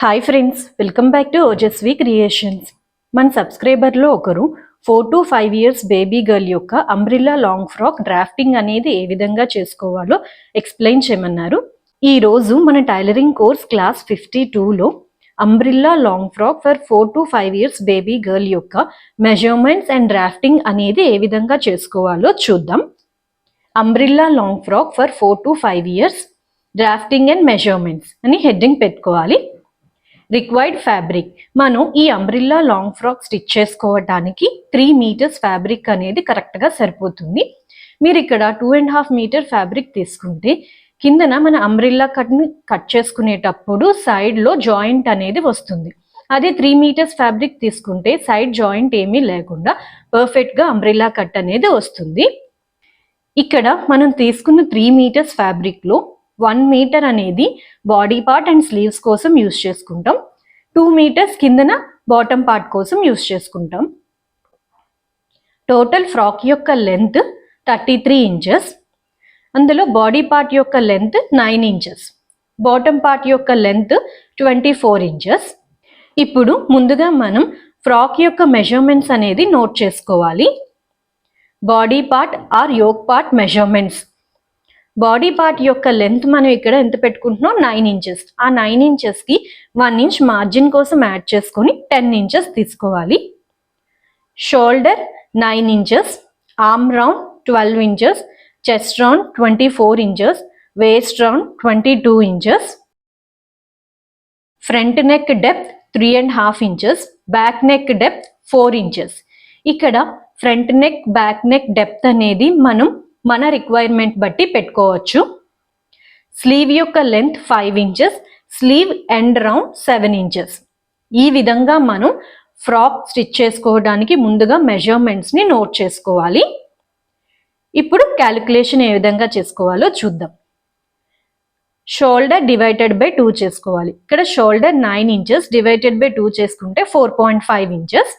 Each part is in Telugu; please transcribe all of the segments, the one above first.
Hi friends welcome back to Ojaswi creations మన సబ్స్క్రైబర్లో ఒకరు four to five years baby girl యొక్క అంబ్రిల్లా లాంగ్ ఫ్రాక్ డ్రాఫ్టింగ్ అనేది ఏ విధంగా చేసుకోవాలో ఎక్స్ప్లెయిన్ చేయమన్నారు. ఈ రోజు మన టైలరింగ్ కోర్స్ క్లాస్ ఫిఫ్టీ టూలో umbrella long frock for four to five years baby girl యొక్క మెజర్మెంట్స్ అండ్ డ్రాఫ్టింగ్ అనేది ఏ విధంగా చేసుకోవాలో చూద్దాం. Umbrella long frock for four to five years drafting and measurements అని హెడ్డింగ్ పెట్టుకోవాలి. Required fabric. మనం ఈ అంబ్రిల్లా లాంగ్ ఫ్రాక్ స్టిచ్ చేసుకోవటానికి త్రీ మీటర్స్ ఫ్యాబ్రిక్ అనేది కరెక్ట్గా సరిపోతుంది. మీరు ఇక్కడ two and half metre fabric తీసుకుంటే కిందన మన అంబ్రిల్లా కట్ని కట్ చేసుకునేటప్పుడు సైడ్లో జాయింట్ అనేది వస్తుంది. అదే త్రీ మీటర్స్ ఫ్యాబ్రిక్ తీసుకుంటే సైడ్ జాయింట్ ఏమీ లేకుండా పర్ఫెక్ట్గా అంబ్రిల్లా కట్ అనేది వస్తుంది. ఇక్కడ మనం తీసుకున్న త్రీ మీటర్స్ ఫ్యాబ్రిక్లో వన్ మీటర్ అనేది బాడీ పార్ట్ అండ్ స్లీవ్స్ కోసం యూస్ చేసుకుంటాం. టూ మీటర్స్ కిందన బాటమ్ పార్ట్ కోసం యూస్ చేసుకుంటాం. టోటల్ ఫ్రాక్ యొక్క లెంత్ థర్టీ త్రీ ఇంచెస్. అందులో బాడీ పార్ట్ యొక్క length nine inches. Bottom part యొక్క లెంత్ ట్వంటీ ఫోర్ ఇంచెస్. ఇప్పుడు ముందుగా మనం ఫ్రాక్ యొక్క మెజర్మెంట్స్ అనేది నోట్ చేసుకోవాలి. Body part or yoke part measurements. Body part యొక్క లెంత్ మనం ఇక్కడ ఎంత పెట్టుకుంటున్నాం? Nine inches. ఆ నైన్ ఇంచెస్కి వన్ ఇంచ్ మార్జిన్ కోసం యాడ్ చేసుకొని టెన్ ఇంచెస్ తీసుకోవాలి. Shoulder nine inches. Arm round twelve inches. Chest round twenty four inches. Waist round twenty two inches. Front neck depth three and half inches. Back neck depth four inches. ఇక్కడ front neck back neck depth అనేది మనం మన రిక్వైర్మెంట్ బట్టి పెట్టుకోవచ్చు. స్లీవ్ యొక్క length five inches sleeve end round seven inches ఈ విధంగా మనం ఫ్రాక్ స్టిచ్ చేసుకోవడానికి ముందుగా మెజర్మెంట్స్ని నోట్ చేసుకోవాలి. ఇప్పుడు క్యాలిక్యులేషన్ ఏ విధంగా చేసుకోవాలో చూద్దాం. షోల్డర్ డివైడెడ్ బై టూ చేసుకోవాలి. ఇక్కడ shoulder nine inches divided by two చేసుకుంటే four point five inches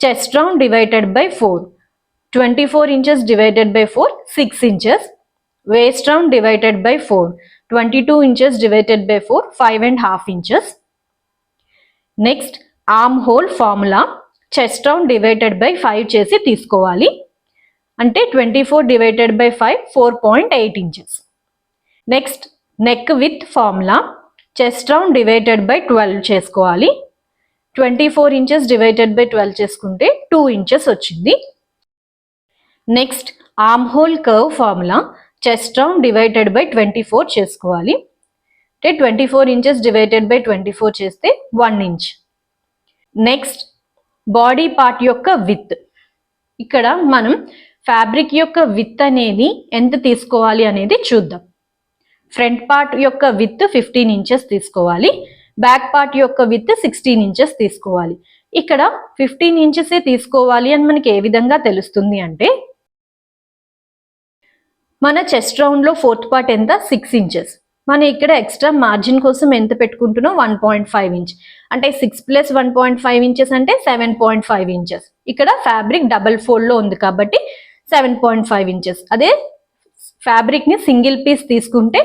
chest round divided by four twenty four inches divided by four six inches waist round divided by four twenty two inches divided by four five and half inches next arm hole formula chest round divided by five చేసి తీసుకోవాలి. అంటే twenty four divided by five four point eight inches next neck width formula chest round divided by twelve చేసుకోవాలి. Twenty four inches divided by twelve చేసుకుంటే టూ ఇంచెస్ వచ్చింది. Next arm hole curve formula chest round divided by twenty four చేసుకోవాలి. అంటే twenty four inches divided by twenty four చేస్తే one inch next body part యొక్క విత్ ఇక్కడ మనం ఫ్యాబ్రిక్ యొక్క విత్ అనేది ఎంత తీసుకోవాలి అనేది చూద్దాం. ఫ్రంట్ పార్ట్ యొక్క విత్ ఫిఫ్టీన్ ఇంచెస్ తీసుకోవాలి. బ్యాక్ పార్ట్ యొక్క విత్ సిక్స్టీన్ ఇంచెస్ తీసుకోవాలి. ఇక్కడ ఫిఫ్టీన్ ఇంచెసే తీసుకోవాలి అని మనకి ఏ విధంగా తెలుస్తుంది అంటే మన చెస్ట్ రౌండ్లో ఫోర్త్ పార్ట్ ఎంత? సిక్స్ ఇంచెస్ మనం ఇక్కడ ఎక్స్ట్రా మార్జిన్ కోసం ఎంత పెట్టుకుంటున్నాం? వన్ పాయింట్ ఫైవ్ ఇంచ్ అంటే six plus one point five inches అంటే సెవెన్ పాయింట్ ఫైవ్ ఇంచెస్ ఇక్కడ ఫ్యాబ్రిక్ డబల్ ఫోల్డ్లో ఉంది కాబట్టి సెవెన్ పాయింట్ ఫైవ్ ఇంచెస్ అదే ఫ్యాబ్రిక్ని సింగిల్ పీస్ తీసుకుంటే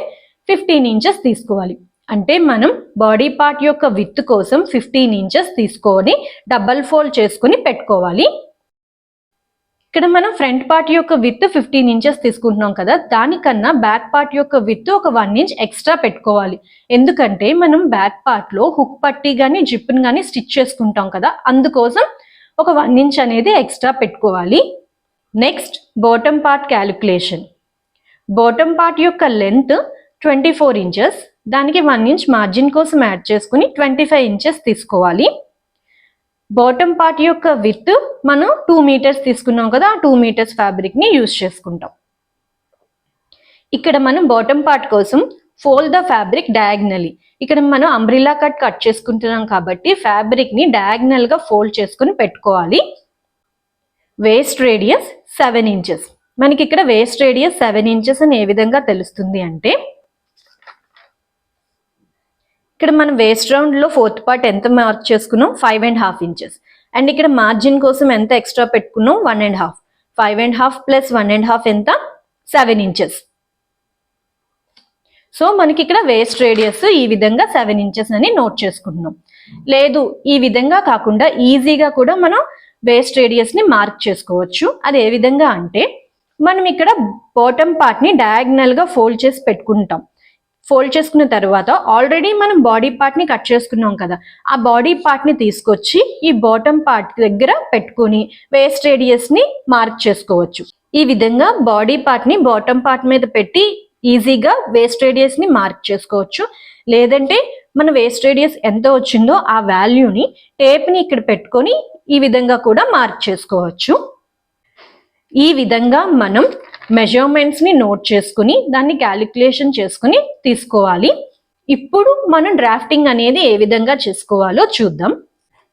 ఫిఫ్టీన్ ఇంచెస్ తీసుకోవాలి. అంటే మనం బాడీ పార్ట్ యొక్క విత్ కోసం ఫిఫ్టీన్ ఇంచెస్ తీసుకొని డబల్ ఫోల్డ్ చేసుకొని పెట్టుకోవాలి. ఇక్కడ మనం ఫ్రంట్ పార్ట్ యొక్క విత్ ఫిఫ్టీన్ ఇంచెస్ తీసుకుంటున్నాం కదా దానికన్నా బ్యాక్ పార్ట్ యొక్క విత్ ఒక వన్ ఇంచ్ ఎక్స్ట్రా పెట్టుకోవాలి. ఎందుకంటే మనం బ్యాక్ పార్ట్లో హుక్ పట్టి కానీ జిప్ని కానీ స్టిచ్ చేసుకుంటాం కదా అందుకోసం ఒక వన్ ఇంచ్ అనేది ఎక్స్ట్రా పెట్టుకోవాలి. Next bottom part calculation. Bottom part యొక్క లెంత్ ట్వంటీ ఫోర్ ఇంచెస్ దానికి వన్ ఇంచ్ మార్జిన్ కోసం యాడ్ చేసుకుని ట్వంటీ ఫైవ్ ఇంచెస్ తీసుకోవాలి. బాటమ్ పార్ట్ యొక్క విత్ మనం టూ మీటర్స్ తీసుకున్నాం కదా ఆ టూ మీటర్స్ ఫ్యాబ్రిక్ని యూస్ చేసుకుంటాం. ఇక్కడ మనం బాటమ్ పార్ట్ కోసం ఫోల్డ్ ద ఫ్యాబ్రిక్ డయాగ్నలీ ఇక్కడ మనం అంబ్రిల్లా కట్ కట్ చేసుకుంటున్నాం కాబట్టి ఫ్యాబ్రిక్ని డయాగ్నల్గా ఫోల్డ్ చేసుకుని పెట్టుకోవాలి. వేస్ట్ రేడియస్ సెవెన్ ఇంచెస్ మనకి ఇక్కడ వేస్ట్ రేడియస్ సెవెన్ ఇంచెస్ అని ఏ విధంగా తెలుస్తుంది అంటే ఇక్కడ మనం వేస్ట్ రౌండ్లో ఫోర్త్ పార్ట్ ఎంత మార్క్ చేసుకున్నాం? Five and half inches and ఇక్కడ మార్జిన్ కోసం ఎంత ఎక్స్ట్రా పెట్టుకున్నాం? One and half five and half plus one and half ఎంత? సెవెన్ ఇంచెస్ సో మనకి ఇక్కడ వేస్ట్ రేడియస్ ఈ విధంగా సెవెన్ ఇంచెస్ అని నోట్ చేసుకుంటున్నాం. లేదు ఈ విధంగా కాకుండా ఈజీగా కూడా మనం వేస్ట్ రేడియస్ని మార్క్ చేసుకోవచ్చు. అది ఏ విధంగా అంటే మనం ఇక్కడ బాటమ్ పార్ట్ని డయాగ్నల్గా ఫోల్డ్ చేసి పెట్టుకుంటాం. ఫోల్డ్ చేసుకున్న తర్వాత ఆల్రెడీ మనం బాడీ పార్ట్ని కట్ చేసుకున్నాం కదా ఆ బాడీ పార్ట్ని తీసుకొచ్చి ఈ బాటమ్ పార్ట్ దగ్గర పెట్టుకొని వేస్ట్ రేడియస్ని మార్క్ చేసుకోవచ్చు. ఈ విధంగా బాడీ పార్ట్ని బాటమ్ పార్ట్ మీద పెట్టి ఈజీగా వేస్ట్ రేడియస్ని మార్క్ చేసుకోవచ్చు. లేదంటే మన వేస్ట్ రేడియస్ ఎంత వచ్చిందో ఆ వాల్యూని టేప్ని ఇక్కడ పెట్టుకొని ఈ విధంగా కూడా మార్క్ చేసుకోవచ్చు. ఈ విధంగా మనం మెజర్మెంట్స్ని నోట్ చేసుకుని దాన్ని క్యాలిక్యులేషన్ చేసుకుని తీసుకోవాలి. ఇప్పుడు మనం డ్రాఫ్టింగ్ అనేది ఏ విధంగా చేసుకోవాలో చూద్దాం.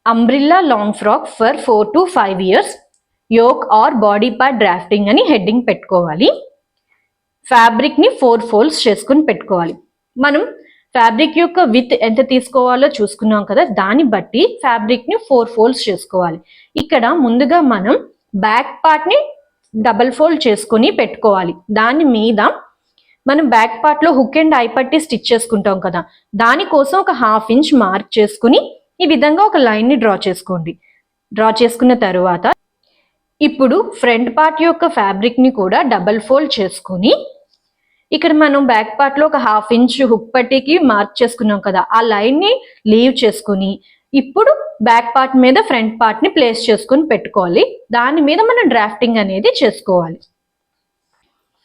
Umbrella long frock for four to five years yoke or body part drafting అని హెడ్డింగ్ పెట్టుకోవాలి. ఫ్యాబ్రిక్ని ఫోర్ ఫోల్డ్స్ చేసుకుని పెట్టుకోవాలి. మనం ఫ్యాబ్రిక్ యొక్క విత్ ఎంత తీసుకోవాలో చూసుకున్నాం కదా దాన్ని బట్టి ఫ్యాబ్రిక్ని ఫోర్ ఫోల్డ్స్ చేసుకోవాలి. ఇక్కడ ముందుగా మనం బ్యాక్ పార్ట్ని డబల్ ఫోల్డ్ చేసుకొని పెట్టుకోవాలి. దాని మీద మనం బ్యాక్ పార్ట్లో హుక్ అండ్ ఐ పట్టి స్టిచ్ చేసుకుంటాం కదా. దానికోసం ఒక హాఫ్ ఇంచ్ మార్క్ చేసుకుని ఈ విధంగా ఒక లైన్ని డ్రా చేసుకోండి. డ్రా చేసుకున్న తర్వాత ఇప్పుడు ఫ్రంట్ పార్ట్ యొక్క ఫ్యాబ్రిక్ని కూడా డబల్ ఫోల్డ్ చేసుకుని ఇక్కడ మనం బ్యాక్ పార్ట్లో ఒక హాఫ్ ఇంచ్ హుక్ పట్టీకి మార్క్ చేసుకున్నాం కదా. ఆ లైన్ని లీవ్ చేసుకుని ఇప్పుడు బ్యాక్ పార్ట్ మీద ఫ్రంట్ పార్ట్ని ప్లేస్ చేసుకుని పెట్టుకోవాలి. దాని మీద మనం డ్రాఫ్టింగ్ అనేది చేసుకోవాలి.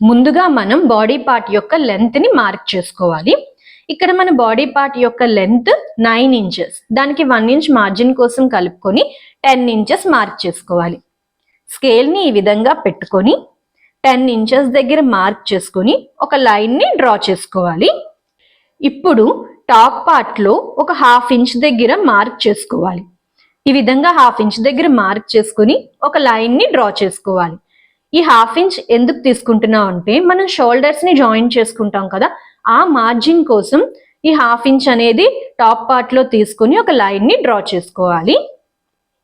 ముందుగా మనం బాడీ పార్ట్ యొక్క లెంత్ని మార్క్ చేసుకోవాలి. ఇక్కడ మన బాడీ పార్ట్ యొక్క లెంత్ నైన్ ఇంచెస్ దానికి వన్ ఇంచ్ మార్జిన్ కోసం కలుపుకొని టెన్ ఇంచెస్ మార్క్ చేసుకోవాలి. స్కేల్ని ఈ విధంగా పెట్టుకొని టెన్ ఇంచెస్ దగ్గర మార్క్ చేసుకొని ఒక లైన్ని డ్రా చేసుకోవాలి. ఇప్పుడు టాప్ పార్ట్లో ఒక హాఫ్ ఇంచ్ దగ్గర మార్క్ చేసుకోవాలి. ఈ విధంగా హాఫ్ ఇంచ్ దగ్గర మార్క్ చేసుకుని ఒక లైన్ని డ్రా చేసుకోవాలి. ఈ హాఫ్ ఇంచ్ ఎందుకు తీసుకుంటున్నాం అంటే మనం షోల్డర్స్ని జాయిన్ చేసుకుంటాం కదా ఆ మార్జిన్ కోసం ఈ హాఫ్ ఇంచ్ అనేది టాప్ పార్ట్లో తీసుకుని ఒక లైన్ని డ్రా చేసుకోవాలి.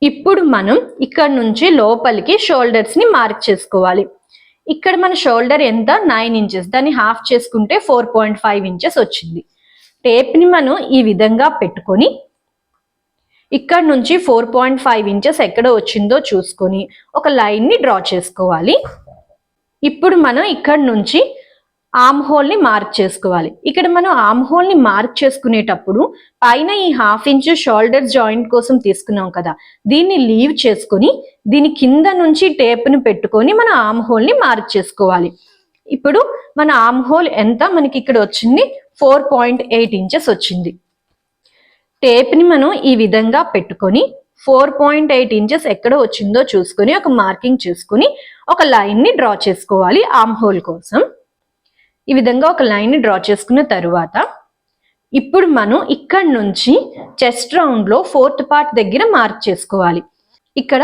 ఇప్పుడు మనం ఇక్కడ నుంచి లోపలికి షోల్డర్స్ని మార్క్ చేసుకోవాలి. ఇక్కడ మన షోల్డర్ ఎంత? Nine inches. దాన్ని హాఫ్ చేసుకుంటే ఫోర్ పాయింట్ ఫైవ్ ఇంచెస్ వచ్చింది. టేప్ని మనం ఈ విధంగా పెట్టుకొని ఇక్కడ నుంచి ఫోర్ పాయింట్ ఫైవ్ ఇంచెస్ ఎక్కడ వచ్చిందో చూసుకొని ఒక లైన్ని డ్రా చేసుకోవాలి. ఇప్పుడు మనం ఇక్కడ నుంచి ఆమ్ హోల్ని మార్క్ చేసుకోవాలి. ఇక్కడ మనం ఆమ్ హోల్ని మార్క్ చేసుకునేటప్పుడు పైన ఈ హాఫ్ ఇంచ్ షోల్డర్ జాయింట్ కోసం తీసుకున్నాం కదా దీన్ని లీవ్ చేసుకొని దీని కింద నుంచి టేప్ను పెట్టుకొని మనం ఆమ్ హోల్ని మార్క్ చేసుకోవాలి. ఇప్పుడు మన ఆమ్ హోల్ ఎంత మనకి ఇక్కడ వచ్చింది? ఫోర్ పాయింట్ ఎయిట్ ఇంచెస్ వచ్చింది. టేప్ని మనం ఈ విధంగా పెట్టుకొని ఫోర్ పాయింట్ ఎయిట్ ఇంచెస్ ఎక్కడ వచ్చిందో చూసుకొని ఒక మార్కింగ్ చేసుకుని ఒక లైన్ని డ్రా చేసుకోవాలి ఆమ్ హోల్ కోసం. ఈ విధంగా ఒక లైన్ని డ్రా చేసుకున్న తరువాత ఇప్పుడు మనం ఇక్కడ నుంచి చెస్ట్ రౌండ్లో ఫోర్త్ పార్ట్ దగ్గర మార్క్ చేసుకోవాలి. ఇక్కడ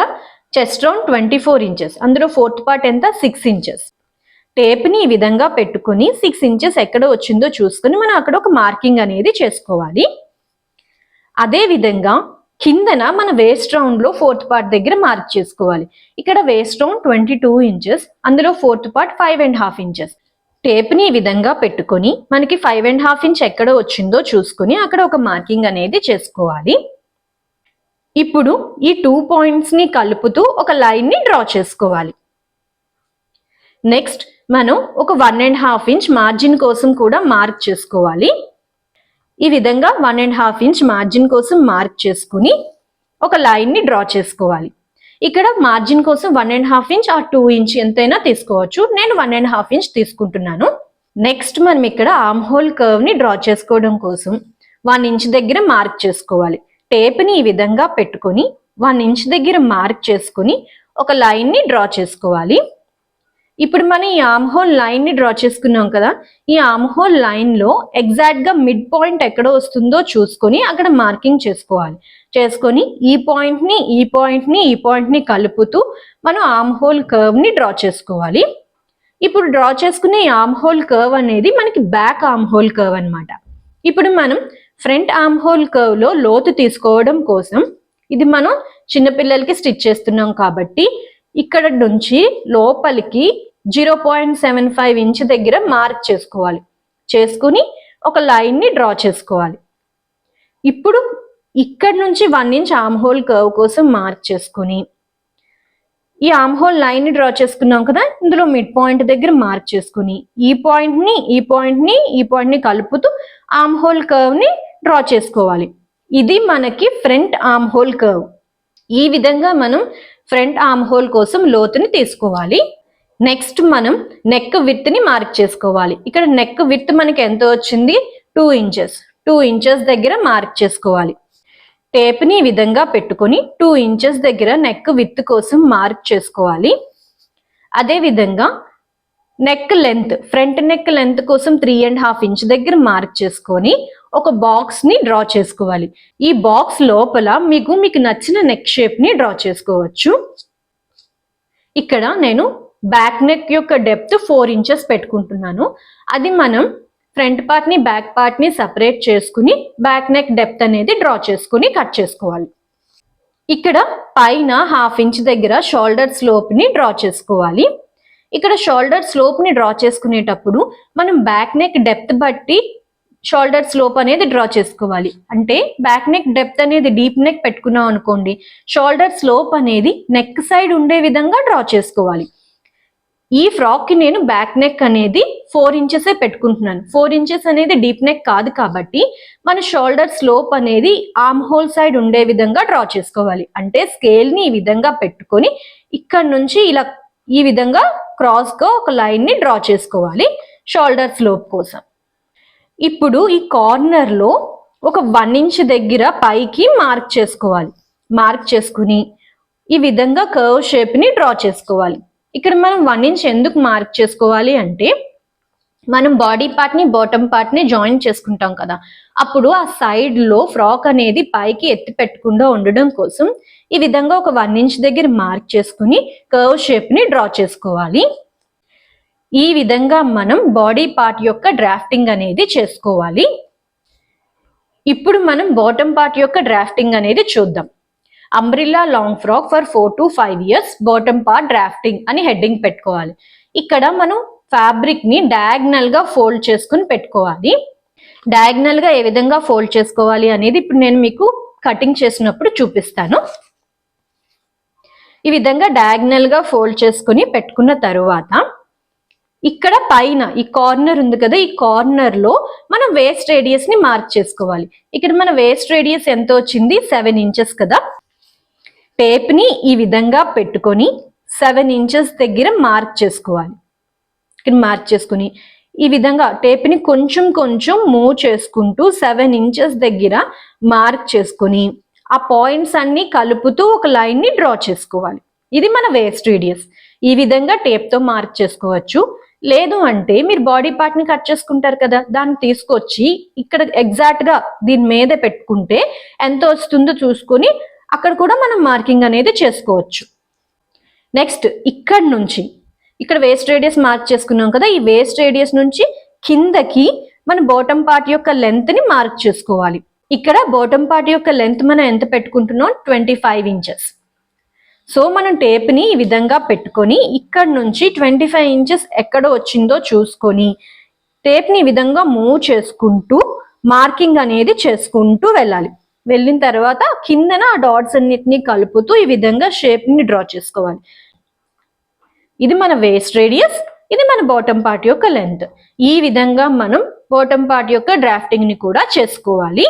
chest round twenty four inches అందులో ఫోర్త్ పార్ట్ ఎంత? సిక్స్ ఇంచెస్ టేప్ని ఈ విధంగా పెట్టుకుని సిక్స్ ఇంచెస్ ఎక్కడ వచ్చిందో చూసుకుని మనం అక్కడ ఒక మార్కింగ్ అనేది చేసుకోవాలి. అదే విధంగా కిందన మన వేస్ట్ రౌండ్లో ఫోర్త్ పార్ట్ దగ్గర మార్క్ చేసుకోవాలి. ఇక్కడ waist round twenty two inches అందులో fourth part five and half inches టేప్ని ఈ విధంగా పెట్టుకొని మనకి ఫైవ్ అండ్ హాఫ్ ఇంచ్ ఎక్కడ వచ్చిందో చూసుకుని అక్కడ ఒక మార్కింగ్ అనేది చేసుకోవాలి. ఇప్పుడు ఈ టూ పాయింట్స్ని కలుపుతూ ఒక లైన్ని డ్రా చేసుకోవాలి. నెక్స్ట్ మనం ఒక one and half inch margin కోసం కూడా మార్క్ చేసుకోవాలి. ఈ విధంగా one and half inch margin కోసం మార్క్ చేసుకుని ఒక లైన్ని డ్రా చేసుకోవాలి. ఇక్కడ మార్జిన్ కోసం వన్ అండ్ హాఫ్ ఇంచ్ ఆ టూ ఇంచ్ ఎంతైనా తీసుకోవచ్చు. నేను వన్ అండ్ హాఫ్ ఇంచ్ తీసుకుంటున్నాను. నెక్స్ట్ మనం ఇక్కడ ఆమ్ హోల్ డ్రా చేసుకోవడం కోసం వన్ ఇంచ్ దగ్గర మార్క్ చేసుకోవాలి. టేప్ని ఈ విధంగా పెట్టుకొని వన్ ఇంచ్ దగ్గర మార్క్ చేసుకుని ఒక లైన్ని డ్రా చేసుకోవాలి. ఇప్పుడు మనం ఈ ఆమ్ హోల్ లైన్ని డ్రా చేసుకున్నాం కదా ఈ ఆమ్ హోల్ లైన్లో ఎగ్జాక్ట్గా మిడ్ పాయింట్ ఎక్కడ వస్తుందో చూసుకొని అక్కడ మార్కింగ్ చేసుకోవాలి. చేసుకొని ఈ పాయింట్ని ఈ పాయింట్ని ఈ పాయింట్ని కలుపుతూ మనం ఆమ్ హోల్ కర్వ్ని డ్రా చేసుకోవాలి. ఇప్పుడు డ్రా చేసుకునే ఈ ఆమ్ హోల్ కర్వ్ అనేది మనకి బ్యాక్ ఆమ్ హోల్ కర్వ్ అన్నమాట. ఇప్పుడు మనం ఫ్రంట్ ఆమ్ హోల్ కర్వ్లో లోతు తీసుకోవడం కోసం ఇది మనం చిన్నపిల్లలకి స్టిచ్ చేస్తున్నాం కాబట్టి ఇక్కడ నుంచి లోపలికి zero point seven five inch దగ్గర మార్క్ చేసుకోవాలి. చేసుకుని ఒక లైన్ని డ్రా చేసుకోవాలి. ఇప్పుడు ఇక్కడ నుంచి one inch arm hole curve కోసం మార్క్ చేసుకుని ఈ ఆమ్ హోల్ డ్రా చేసుకున్నాం కదా ఇందులో మిడ్ పాయింట్ దగ్గర మార్క్ చేసుకుని ఈ పాయింట్ని ఈ పాయింట్ని ఈ పాయింట్ని కలుపుతూ ఆమ్ హోల్ డ్రా చేసుకోవాలి. ఇది మనకి ఫ్రంట్ ఆమ్ హోల్ కర్వ్. ఈ విధంగా మనం ఫ్రంట్ ఆమ్ హోల్ కోసం లోతుని తీసుకోవాలి. నెక్స్ట్ మనం నెక్ విత్ని మార్క్ చేసుకోవాలి. ఇక్కడ నెక్ విత్ మనకి ఎంత వచ్చింది? Two inches. టూ ఇంచెస్ దగ్గర మార్క్ చేసుకోవాలి. టేప్ని ఈ విధంగా పెట్టుకొని టూ ఇంచెస్ దగ్గర నెక్ విత్ కోసం మార్క్ చేసుకోవాలి. అదే విధంగా neck length front neck length కోసం త్రీ అండ్ హాఫ్ ఇంచ్ దగ్గర మార్క్ చేసుకొని ఒక బాక్స్ని డ్రా చేసుకోవాలి. ఈ బాక్స్ లోపల మీకు మీకు నచ్చిన నెక్ షేప్ని డ్రా చేసుకోవచ్చు. ఇక్కడ నేను బ్యాక్ నెక్ యొక్క డెప్త్ ఫోర్ ఇంచెస్ పెట్టుకుంటున్నాను. అది మనం ఫ్రంట్ పార్ట్ని బ్యాక్ పార్ట్ని సపరేట్ చేసుకుని బ్యాక్ నెక్ డెప్త్ అనేది డ్రా చేసుకుని కట్ చేసుకోవాలి. ఇక్కడ పైన హాఫ్ ఇంచ్ దగ్గర షోల్డర్ స్లోప్ని డ్రా చేసుకోవాలి. ఇక్కడ షోల్డర్ స్లోప్ని డ్రా చేసుకునేటప్పుడు మనం బ్యాక్ నెక్ డెప్త్ బట్టి షోల్డర్ స్లోప్ అనేది డ్రా చేసుకోవాలి. అంటే బ్యాక్ నెక్ డెప్త్ అనేది డీప్ నెక్ పెట్టుకున్నాం అనుకోండి షోల్డర్ స్లోప్ అనేది నెక్ సైడ్ ఉండే విధంగా డ్రా చేసుకోవాలి. ఈ ఫ్రాక్కి నేను బ్యాక్ నెక్ అనేది ఫోర్ ఇంచెస్ పెట్టుకుంటున్నాను. ఫోర్ ఇంచెస్ అనేది డీప్ నెక్ కాదు కాబట్టి మన షోల్డర్ స్లోప్ అనేది ఆమ్ హోల్ సైడ్ ఉండే విధంగా డ్రా చేసుకోవాలి. అంటే స్కేల్ని ఈ విధంగా పెట్టుకొని ఇక్కడ నుంచి ఇలా ఈ విధంగా క్రాస్గా ఒక లైన్ని డ్రా చేసుకోవాలి షోల్డర్ స్లోప్ కోసం. ఇప్పుడు ఈ కార్నర్లో ఒక వన్ ఇంచ్ దగ్గర పైకి మార్క్ చేసుకోవాలి. మార్క్ చేసుకుని ఈ విధంగా కర్వ్ షేప్ని డ్రా చేసుకోవాలి. ఇక్కడ మనం వన్ ఇంచ్ ఎందుకు మార్క్ చేసుకోవాలి అంటే మనం బాడీ పార్ట్ని బాటమ్ పార్ట్ని జాయిన్ చేసుకుంటాం కదా. అప్పుడు ఆ సైడ్లో ఫ్రాక్ అనేది పైకి ఎత్తి పెట్టకుండా ఉండడం కోసం ఈ విధంగా ఒక వన్ ఇంచ్ దగ్గర మార్క్ చేసుకుని కర్వ్ షేప్ని డ్రా చేసుకోవాలి. ఈ విధంగా మనం బాడీ పార్ట్ యొక్క డ్రాఫ్టింగ్ అనేది చేసుకోవాలి. ఇప్పుడు మనం బాటమ్ పార్ట్ యొక్క డ్రాఫ్టింగ్ అనేది చూద్దాం. Umbrella long frock for four to five years bottom part drafting అని హెడ్డింగ్ పెట్టుకోవాలి. ఇక్కడ మనం ఫ్యాబ్రిక్ని డయాగ్నల్గా ఫోల్డ్ చేసుకుని పెట్టుకోవాలి. డయాగ్నల్గా ఏ విధంగా ఫోల్డ్ చేసుకోవాలి అనేది ఇప్పుడు నేను మీకు కటింగ్ చేసినప్పుడు చూపిస్తాను. ఈ విధంగా డయాగ్నల్గా ఫోల్డ్ చేసుకుని పెట్టుకున్న తరువాత ఇక్కడ పైన ఈ కార్నర్ ఉంది కదా ఈ కార్నర్లో మనం వేస్ట్ రేడియస్ని మార్క్ చేసుకోవాలి. ఇక్కడ మన వేస్ట్ రేడియస్ ఎంత వచ్చింది? సెవెన్ ఇంచెస్ కదా. టేప్ని ఈ విధంగా పెట్టుకొని సెవెన్ ఇంచెస్ దగ్గర మార్క్ చేసుకోవాలి. ఇక్కడ మార్క్ చేసుకుని ఈ విధంగా టేప్ని కొంచెం కొంచెం మూవ్ చేసుకుంటూ సెవెన్ ఇంచెస్ దగ్గర మార్క్ చేసుకొని ఆ పాయింట్స్ అన్ని కలుపుతూ ఒక లైన్ని డ్రా చేసుకోవాలి. ఇది మన వేస్ట్ రేడియస్ ఈ విధంగా టేప్తో మార్క్ చేసుకోవచ్చు. లేదు అంటే మీరు బాడీ పార్ట్ని కట్ చేసుకుంటారు కదా దాన్ని తీసుకొచ్చి ఇక్కడ ఎగ్జాక్ట్గా దీని మీద పెట్టుకుంటే ఎంత వస్తుందో చూసుకొని అక్కడ కూడా మనం మార్కింగ్ అనేది చేసుకోవచ్చు. నెక్స్ట్ ఇక్కడ నుంచి ఇక్కడ వేస్ట్ రేడియస్ మార్క్ చేసుకున్నాం కదా ఈ వేస్ట్ రేడియస్ నుంచి కిందకి మన బాటమ్ పార్ట్ యొక్క లెంత్ని మార్క్ చేసుకోవాలి. ఇక్కడ బాటమ్ పార్ట్ యొక్క లెంత్ మనం ఎంత పెట్టుకుంటున్నాం? ట్వంటీ ఫైవ్ ఇంచెస్ సో మనం టేప్ని ఈ విధంగా పెట్టుకొని ఇక్కడ నుంచి ట్వంటీ ఫైవ్ ఇంచెస్ ఎక్కడ వచ్చిందో చూసుకొని టేప్ని ఈ విధంగా మూవ్ చేసుకుంటూ మార్కింగ్ అనేది చేసుకుంటూ వెళ్ళాలి. వెళ్ళిన తర్వాత కిందన ఆ డాట్స్ అన్నిటిని కలుపుతూ ఈ విధంగా షేప్ని డ్రా చేసుకోవాలి. ఇది మన వేస్ట్ రేడియస్ ఇది మన బాటమ్ పార్ట్ యొక్క లెంత్ ఈ విధంగా మనం బాటమ్ పార్ట్ యొక్క డ్రాఫ్టింగ్ని కూడా చేసుకోవాలి.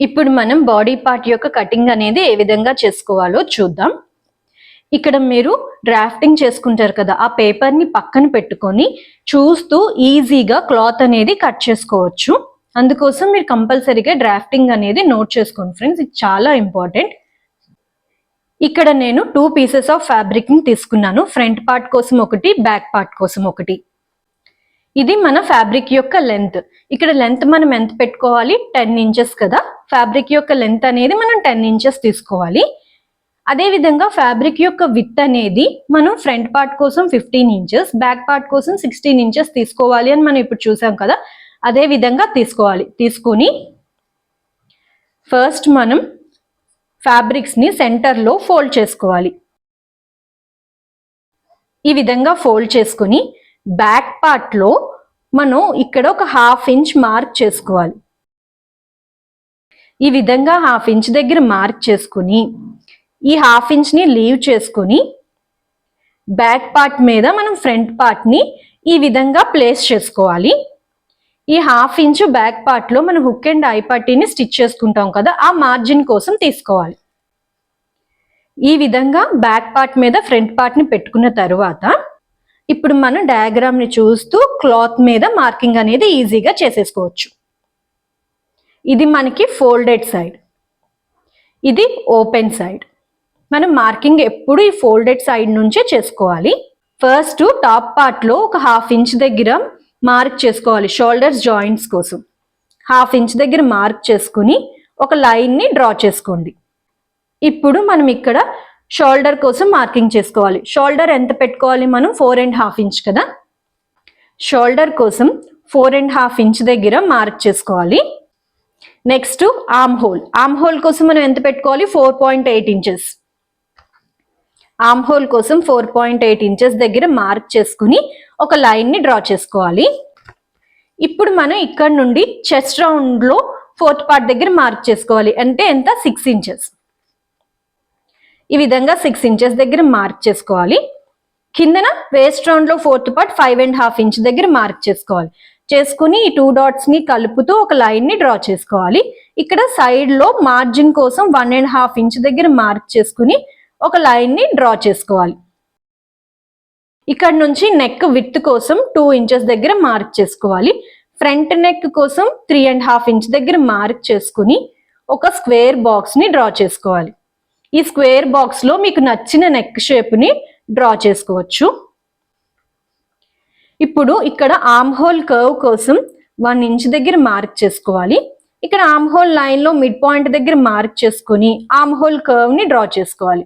ఇప్పుడు మనం బాడీ పార్ట్ యొక్క కటింగ్ అనేది ఏ విధంగా చేసుకోవాలో చూద్దాం. ఇక్కడ మీరు డ్రాఫ్టింగ్ చేసుకుంటారు కదా ఆ పేపర్ని పక్కన పెట్టుకొని చూస్తూ ఈజీగా క్లాత్ అనేది కట్ చేసుకోవచ్చు. అందుకోసం మీరు కంపల్సరీగా డ్రాఫ్టింగ్ అనేది నోట్ చేసుకోండి ఫ్రెండ్స్ ఇది చాలా ఇంపార్టెంట్ ఇక్కడ నేను టూ పీసెస్ ఆఫ్ ఫ్యాబ్రిక్ని తీసుకున్నాను ఫ్రంట్ పార్ట్ కోసం ఒకటి బ్యాక్ పార్ట్ కోసం ఒకటి. ఇది మన ఫ్యాబ్రిక్ యొక్క లెంత్ ఇక్కడ లెంత్ మనం ఎంత పెట్టుకోవాలి? టెన్ ఇంచెస్ కదా. ఫ్యాబ్రిక్ యొక్క లెంత్ అనేది మనం టెన్ ఇంచెస్ తీసుకోవాలి. అదే విధంగా ఫ్యాబ్రిక్ యొక్క విత్ అనేది మనం ఫ్రంట్ పార్ట్ కోసం ఫిఫ్టీన్ ఇంచెస్ బ్యాక్ పార్ట్ కోసం సిక్స్టీన్ ఇంచెస్ తీసుకోవాలి అని మనం ఇప్పుడు చూసాం కదా. అదే విధంగా తీసుకోవాలి. తీసుకొని ఫస్ట్ మనం ఫ్యాబ్రిక్స్ని ఫోల్డ్ చేసుకోవాలి. ఈ విధంగా ఫోల్డ్ చేసుకుని బ్యాక్ పార్ట్లో మనం ఇక్కడ ఒక హాఫ్ ఇంచ్ మార్క్ చేసుకోవాలి. ఈ విధంగా హాఫ్ ఇంచ్ దగ్గర మార్క్ చేసుకుని ఈ హాఫ్ ఇంచ్ని లీవ్ చేసుకుని బ్యాక్ పార్ట్ మీద మనం ఫ్రంట్ పార్ట్ని ఈ విధంగా ప్లేస్ చేసుకోవాలి. ఈ హాఫ్ ఇంచ్ బ్యాక్ పార్ట్లో మనం హుక్ అండ్ ఐ పట్టీని స్టిచ్ చేసుకుంటాం కదా ఆ మార్జిన్ కోసం తీసుకోవాలి. ఈ విధంగా బ్యాక్ పార్ట్ మీద ఫ్రంట్ పార్ట్ని పెట్టుకున్న తర్వాత ఇప్పుడు మనం డయాగ్రామ్ని చూస్తూ క్లాత్ మీద మార్కింగ్ అనేది ఈజీగా చేసేసుకోవచ్చు. ఇది మనకి ఫోల్డెడ్ సైడ్. ఇది ఓపెన్ సైడ్. మనం మార్కింగ్ ఎప్పుడు ఈ ఫోల్డెడ్ సైడ్ నుంచే చేసుకోవాలి. ఫస్ట్ టాప్ పార్ట్లో ఒక హాఫ్ ఇంచ్ దగ్గర మార్క్ చేసుకోవాలి షోల్డర్స్ జాయింట్స్ కోసం. హాఫ్ ఇంచ్ దగ్గర మార్క్ చేసుకుని ఒక లైన్ని డ్రా చేసుకోండి. ఇప్పుడు మనం ఇక్కడ షోల్డర్ కోసం మార్కింగ్ చేసుకోవాలి. షోల్డర్ ఎంత పెట్టుకోవాలి మనం? ఫోర్ అండ్ హాఫ్ ఇంచ్ కదా? షోల్డర్ కోసం ఫోర్ అండ్ హాఫ్ ఇంచ్ దగ్గర మార్క్ చేసుకోవాలి. Next arm hole. Arm hole కోసం మనం ఎంత పెట్టుకోవాలి? Four point eight inches. Arm hole కోసం ఫోర్ పాయింట్ ఎయిట్ ఇంచెస్ దగ్గర మార్క్ చేసుకుని ఒక లైన్ని డ్రా చేసుకోవాలి. ఇప్పుడు మనం ఇక్కడ నుండి చెస్ట్ రౌండ్లో ఫోర్త్ పార్ట్ దగ్గర మార్క్ చేసుకోవాలి. అంటే ఎంత? Six inches. ఈ విధంగా సిక్స్ ఇంచెస్ దగ్గర మార్క్ చేసుకోవాలి. కిందన వేస్ట్ రౌండ్లో fourth part five and half inch దగ్గర మార్క్ చేసుకోవాలి. చేసుకుని ఈ టూ డాట్స్ని కలుపుతూ ఒక లైన్ని డ్రా చేసుకోవాలి. ఇక్కడ సైడ్లో మార్జిన్ కోసం వన్ అండ్ హాఫ్ ఇంచ్ దగ్గర మార్క్ చేసుకుని ఒక లైన్ని డ్రా చేసుకోవాలి. ఇక్కడ నుంచి నెక్ విత్ కోసం టూ ఇంచెస్ దగ్గర మార్క్ చేసుకోవాలి. ఫ్రంట్ నెక్ కోసం త్రీ అండ్ హాఫ్ ఇంచ్ దగ్గర మార్క్ చేసుకుని ఒక స్క్వేర్ బాక్స్ని డ్రా చేసుకోవాలి. ఈ స్క్వేర్ బాక్స్లో మీకు నచ్చిన నెక్ షేప్ని డ్రా చేసుకోవచ్చు. ఇప్పుడు ఇక్కడ ఆమ్ హోల్ కర్వ్ కోసం వన్ ఇంచ్ దగ్గర మార్క్ చేసుకోవాలి. ఇక్కడ ఆమ్ హోల్ లైన్లో మిడ్ పాయింట్ దగ్గర మార్క్ చేసుకుని ఆమ్ హోల్ కర్వ్ని డ్రా చేసుకోవాలి.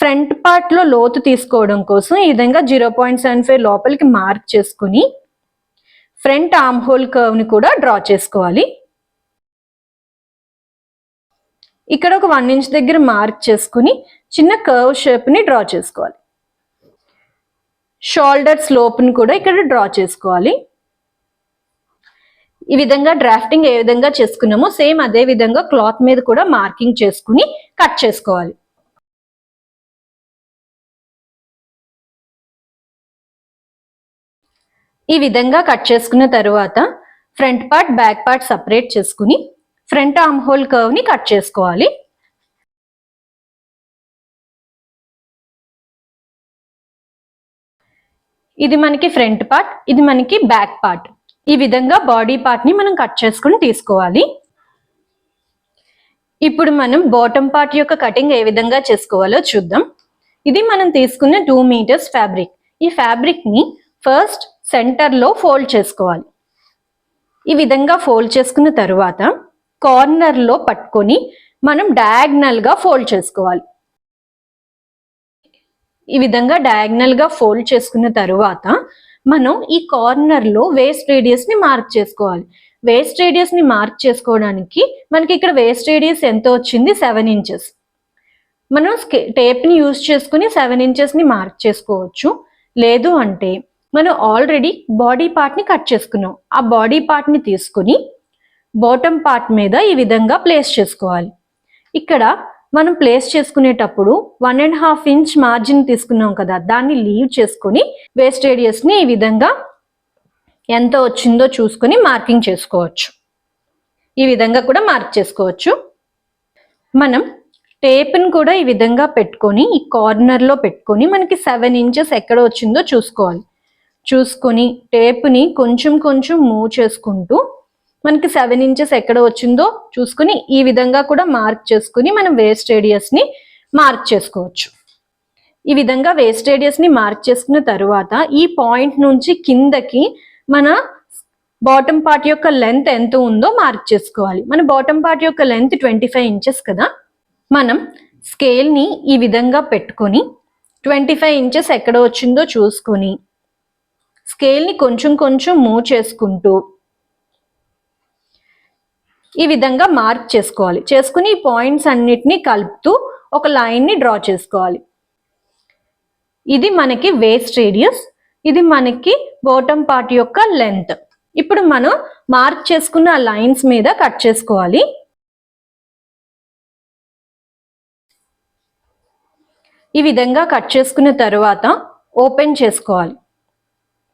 ఫ్రంట్ పార్ట్లో లోతు తీసుకోవడం కోసం ఈ విధంగా జీరో పాయింట్ సెవెన్ ఫైవ్ లోపలికి మార్క్ చేసుకుని ఫ్రంట్ ఆమ్ హోల్ కర్వ్ని కూడా డ్రా చేసుకోవాలి. ఇక్కడ ఒక వన్ ఇంచ్ దగ్గర మార్క్ చేసుకుని చిన్న కర్వ్ షేప్ని డ్రా చేసుకోవాలి. షోల్డర్ స్లోప్ని కూడా ఇక్కడ డ్రా చేసుకోవాలి. ఈ విధంగా డ్రాఫ్టింగ్ ఏ విధంగా చేసుకున్నామో సేమ్ అదే విధంగా క్లాత్ మీద కూడా మార్కింగ్ చేసుకుని కట్ చేసుకోవాలి. ఈ విధంగా కట్ చేసుకున్న తర్వాత front part back part separate చేసుకుని ఫ్రంట్ ఆర్మ్ హోల్ కర్వ్ని కట్ చేసుకోవాలి. ఇది మనకి ఫ్రంట్ పార్ట్ ఇది మనకి బ్యాక్ పార్ట్. ఈ విధంగా బాడీ పార్ట్ని మనం కట్ చేసుకుని తీసుకోవాలి. ఇప్పుడు మనం బాటమ్ పార్ట్ యొక్క కటింగ్ ఏ విధంగా చేసుకోవాలో చూద్దాం. ఇది మనం తీసుకున్న టూ మీటర్స్ ఫ్యాబ్రిక్. ఈ ఫ్యాబ్రిక్ని ఫస్ట్ సెంటర్లో ఫోల్డ్ చేసుకోవాలి. ఈ విధంగా ఫోల్డ్ చేసుకున్న తరువాత కార్నర్లో పట్టుకొని మనం డయాగ్నల్గా ఫోల్డ్ చేసుకోవాలి. ఈ విధంగా డయాగ్నల్గా ఫోల్డ్ చేసుకున్న తరువాత మనం ఈ కార్నర్లో వేస్ట్ రేడియస్ని మార్క్ చేసుకోవాలి. వేస్ట్ రేడియస్ని మార్క్ చేసుకోవడానికి మనకి ఇక్కడ వేస్ట్ రేడియస్ ఎంత వచ్చింది? Seven inches. మనం టేప్ని యూజ్ చేసుకుని సెవెన్ ఇంచెస్ని మార్క్ చేసుకోవచ్చు. లేదు అంటే మనం ఆల్రెడీ బాడీ పార్ట్ని కట్ చేసుకున్నాం. ఆ బాడీ పార్ట్ని తీసుకుని బాటమ్ పార్ట్ మీద ఈ విధంగా ప్లేస్ చేసుకోవాలి. ఇక్కడ మనం ప్లేస్ చేసుకునేటప్పుడు one and half inch margin తీసుకున్నాం కదా దాన్ని లీవ్ చేసుకొని వేస్ట్ రేడియస్ని ఈ విధంగా ఎంత వచ్చిందో చూసుకొని మార్కింగ్ చేసుకోవచ్చు. ఈ విధంగా కూడా మార్క్ చేసుకోవచ్చు. మనం టేప్ని కూడా ఈ విధంగా పెట్టుకొని ఈ కార్నర్లో పెట్టుకొని మనకి సెవెన్ ఇంచెస్ ఎక్కడ వచ్చిందో చూసుకోవాలి. చూసుకొని టేప్ని కొంచెం కొంచెం మూవ్ చేసుకుంటూ మనకి సెవెన్ ఇంచెస్ ఎక్కడ వచ్చిందో చూసుకుని ఈ విధంగా కూడా మార్క్ చేసుకుని మనం వేస్ట్ రేడియస్ని మార్క్ చేసుకోవచ్చు. ఈ విధంగా వేస్ట్ రేడియస్ని మార్క్ చేసుకున్న తర్వాత ఈ పాయింట్ నుంచి కిందకి మన బాటమ్ పార్ట్ యొక్క లెంత్ ఎంత ఉందో మార్క్ చేసుకోవాలి. మన బాటమ్ పార్ట్ యొక్క లెంత్ ట్వంటీ ఫైవ్ ఇంచెస్ కదా. మనం స్కేల్ని ఈ విధంగా పెట్టుకొని ట్వంటీ ఫైవ్ ఇంచెస్ ఎక్కడ వచ్చిందో చూసుకొని స్కేల్ని కొంచెం కొంచెం మూవ్ చేసుకుంటూ ఈ విధంగా మార్క్ చేసుకోవాలి. చేసుకుని ఈ పాయింట్స్ అన్నిటినీ కలుపుతూ ఒక లైన్ని డ్రా చేసుకోవాలి. ఇది మనకి వేస్ట్ రేడియస్ ఇది మనకి బాటమ్ పార్ట్ యొక్క లెంత్ ఇప్పుడు మనం మార్క్ చేసుకున్న లైన్స్ మీద కట్ చేసుకోవాలి. ఈ విధంగా కట్ చేసుకున్న తర్వాత ఓపెన్ చేసుకోవాలి.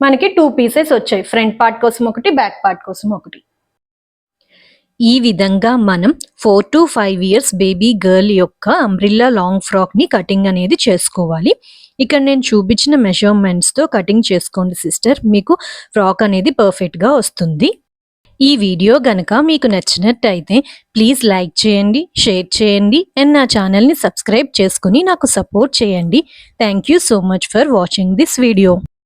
మనకి టూ పీసెస్ వచ్చాయి. ఫ్రంట్ పార్ట్ కోసం ఒకటి బ్యాక్ పార్ట్ కోసం ఒకటి. ఈ విధంగా మనం four to five years baby girl యొక్క అంబ్రిల్లా లాంగ్ ఫ్రాక్ని కటింగ్ అనేది చేసుకోవాలి. ఇక్కడ నేను చూపించిన మెషర్మెంట్స్తో కటింగ్ చేసుకోండి సిస్టర్ మీకు ఫ్రాక్ అనేది పర్ఫెక్ట్గా వస్తుంది. ఈ వీడియో గనక మీకు నచ్చినట్టయితే ప్లీజ్ లైక్ చేయండి షేర్ చేయండి అండ్ నా ఛానల్ని సబ్స్క్రైబ్ చేసుకుని నాకు సపోర్ట్ చేయండి. Thank you so much for watching this video